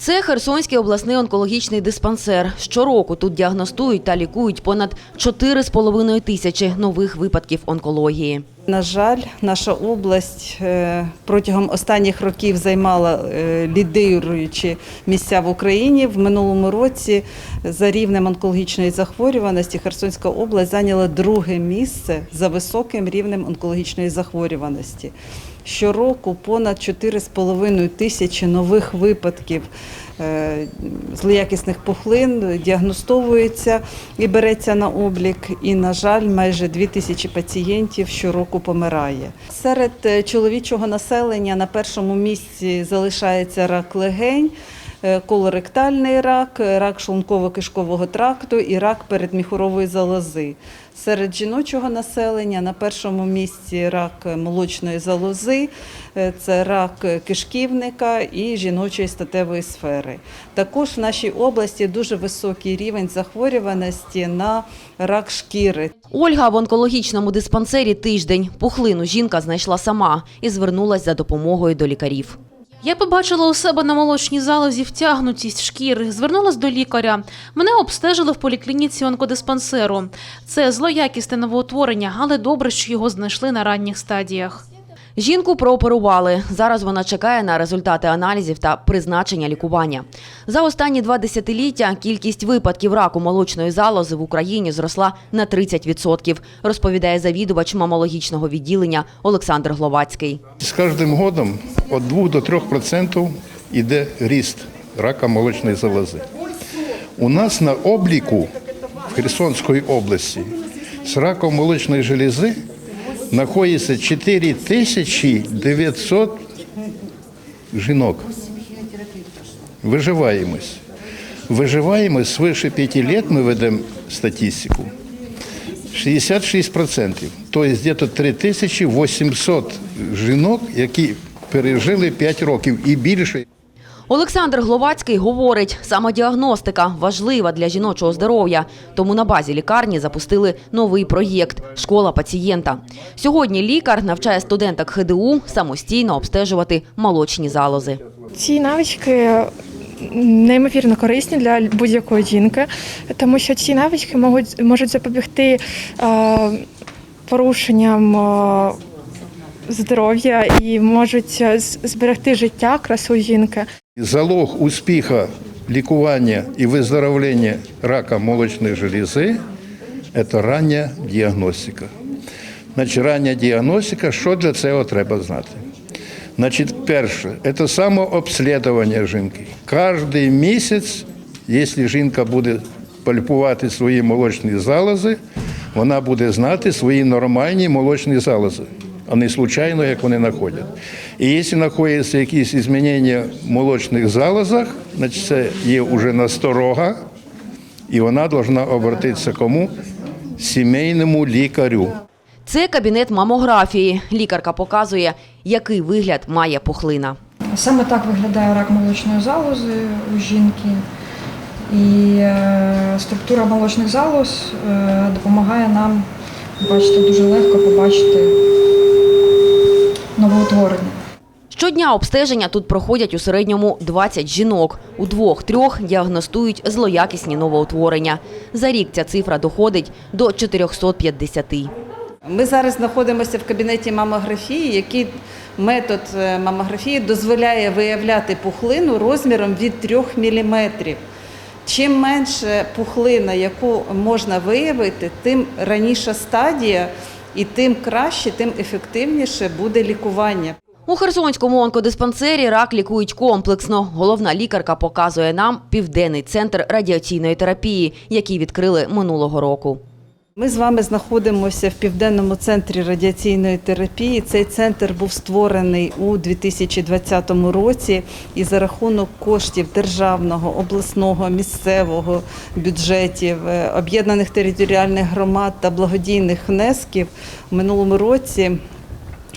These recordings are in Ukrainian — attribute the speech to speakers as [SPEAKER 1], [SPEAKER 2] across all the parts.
[SPEAKER 1] Це Херсонський обласний онкологічний диспансер. Щороку тут діагностують та лікують понад 4,5 тисячі нових випадків онкології.
[SPEAKER 2] На жаль, наша область е, протягом останніх років займала е, лідируючі місця в Україні. В минулому році за рівнем онкологічної захворюваності Херсонська область зайняла друге місце за високим рівнем онкологічної захворюваності. Щороку понад 4,5 тисячі нових випадків е, злоякісних пухлин діагностовується і береться на облік. І, на жаль, майже 2 тисячі пацієнтів щороку помирає. Серед е, чоловічого населення на першому місці залишається рак легень. Е, Колоректальний рак, е, рак шлунково-кишкового тракту і рак передміхурової залози. Серед жіночого населення на першому місці рак молочної залози, е, це рак кишківника і жіночої статевої сфери. Також в нашій області дуже високий рівень захворюваності на рак шкіри.
[SPEAKER 1] Ольга в онкологічному диспансері тиждень. Пухлину жінка знайшла сама і звернулась за допомогою до лікарів.
[SPEAKER 3] Я побачила у себе на молочній залозі втягнутість шкіри, звернулась до лікаря. Мене обстежили в поліклініці онкодиспансеру. Це злоякісне новоутворення, але добре, що його знайшли на ранніх стадіях.
[SPEAKER 1] Жінку прооперували. Зараз вона чекає на результати аналізів та призначення лікування. За останні два десятиліття кількість випадків раку молочної залози в Україні зросла на 30%, розповідає завідувач мамологічного відділення Олександр Гловацький.
[SPEAKER 4] З кожним годом від 2 до 3% йде ріст рака молочної залози. У нас на обліку в Херсонській області з раком молочної желези знаходиться 4900 жінок. Виживаємось. Виживаємось свише 5 років ми ведемо статистику. 66%. Тобто десь 3800 жінок, які пережили 5 років і більше.
[SPEAKER 1] Олександр Гловацький говорить, самодіагностика важлива для жіночого здоров'я. Тому на базі лікарні запустили новий проєкт Школа пацієнта. Сьогодні лікар навчає студенток ХДУ самостійно обстежувати молочні залози.
[SPEAKER 5] Ці навички неймовірно корисні для будь-якої жінки, тому що ці навички можуть, можуть запобігти е, порушенням е, здоров'я і можуть е, зберегти життя, красу жінки.
[SPEAKER 4] Залог успіху лікування і виздоровлення рака молочної желези – це рання діагностика. Значить, рання діагностика, що для цього треба знати? Значить, перше, це самообслідування жінки. Кожен місяць, якщо жінка буде пальпувати свої молочні залози, вона буде знати свої нормальні молочні залози, а не случайно, як вони знаходять. І якщо знаходяться якісь змінення в молочних залозах, значить це є вже насторога, і вона повинна обратитися кому? Сімейному лікарю.
[SPEAKER 1] Це кабінет мамографії. Лікарка показує, який вигляд має пухлина.
[SPEAKER 6] Саме так виглядає рак молочної залози у жінки. І е, структура молочних залоз е, допомагає нам, бачите, дуже легко побачити новоутворення.
[SPEAKER 1] Щодня обстеження тут проходять у середньому 20 жінок. У двох-трьох діагностують злоякісні новоутворення. За рік ця цифра доходить до 450.
[SPEAKER 2] Ми зараз знаходимося в кабінеті мамографії, який метод е, мамографії дозволяє виявляти пухлину розміром від 3 мм. Чим менше пухлина, яку можна виявити, тим раніша стадія і тим краще, тим ефективніше буде лікування.
[SPEAKER 1] У Херсонському онкодиспансері рак лікують комплексно. Головна лікарка показує нам південний центр радіаційної терапії, який відкрили минулого року.
[SPEAKER 2] Ми з вами знаходимося в південному центрі радіаційної терапії. Цей центр був створений у 2020 році, і за рахунок коштів державного, обласного, місцевого бюджетів, е, об'єднаних територіальних громад та благодійних внесків в минулому році.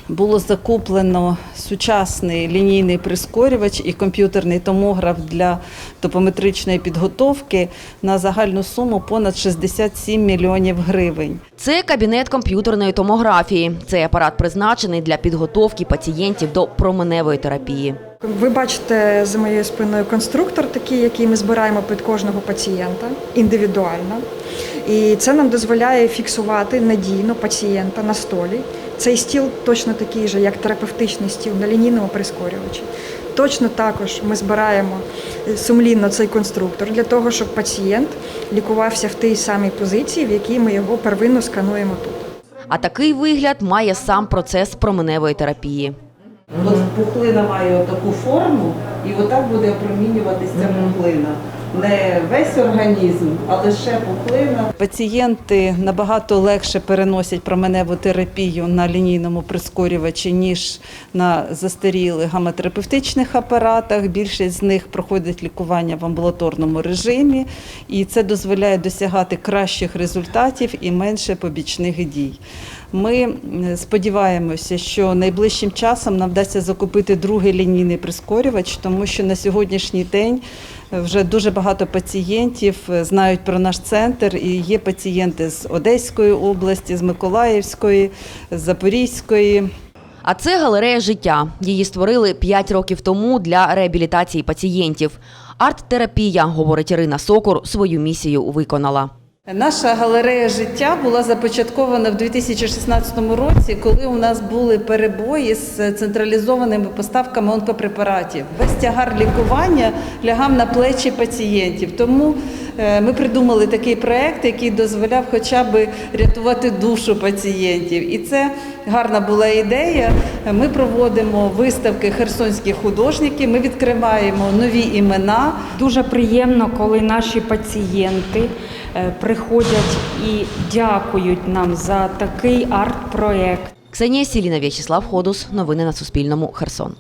[SPEAKER 2] Було закуплено сучасний лінійний прискорювач і комп'ютерний томограф для топометричної підготовки на загальну суму понад 67 мільйонів гривень.
[SPEAKER 1] Це кабінет комп'ютерної томографії. Цей апарат призначений для підготовки пацієнтів до променевої терапії.
[SPEAKER 6] Ви бачите за моєю спиною конструктор, такий, який ми збираємо під кожного пацієнта індивідуально. І це нам дозволяє фіксувати надійно пацієнта на столі. Цей стіл точно такий же, як терапевтичний стіл на лінійному прискорювачі. Точно також ми збираємо е, сумлінно цей конструктор для того, щоб пацієнт лікувався в тій самій позиції, в якій ми його первинно скануємо тут.
[SPEAKER 1] А такий вигляд має сам процес променевої терапії.
[SPEAKER 2] От пухлина має таку форму, і отак буде опромінюватися ця пухлина. Не весь організм, а лише пухлина. Пацієнти набагато легше переносять променеву терапію на лінійному прискорювачі, ніж на застарілих гаматерапевтичних апаратах. Більшість з них проходить лікування в амбулаторному режимі, і це дозволяє досягати кращих результатів і менше побічних дій. Ми сподіваємося, що найближчим часом нам вдасться закупити другий лінійний прискорювач, тому що на сьогоднішній день е, вже дуже багато пацієнтів е, знають про наш центр, і є пацієнти з Одеської області, з Миколаївської, з Запорізької.
[SPEAKER 1] А це галерея життя. Її створили 5 років тому для реабілітації пацієнтів. Арт-терапія, говорить Ірина Сокур, свою місію виконала.
[SPEAKER 2] Наша галерея життя була започаткована в 2016 році, коли у нас були перебої з централізованими поставками онкопрепаратів. Весь тягар лікування лягав на плечі пацієнтів. Тому ми придумали такий проект, який дозволяв хоча б рятувати душу пацієнтів. І це гарна була ідея. Ми проводимо виставки херсонських художників. Ми відкриваємо нові імена.
[SPEAKER 7] Дуже приємно, коли наші пацієнти е, приходять і дякують нам за такий арт-проект.
[SPEAKER 1] Ксенія Сіліна, В'ячеслав Ходус. Новини на Суспільному. Херсон.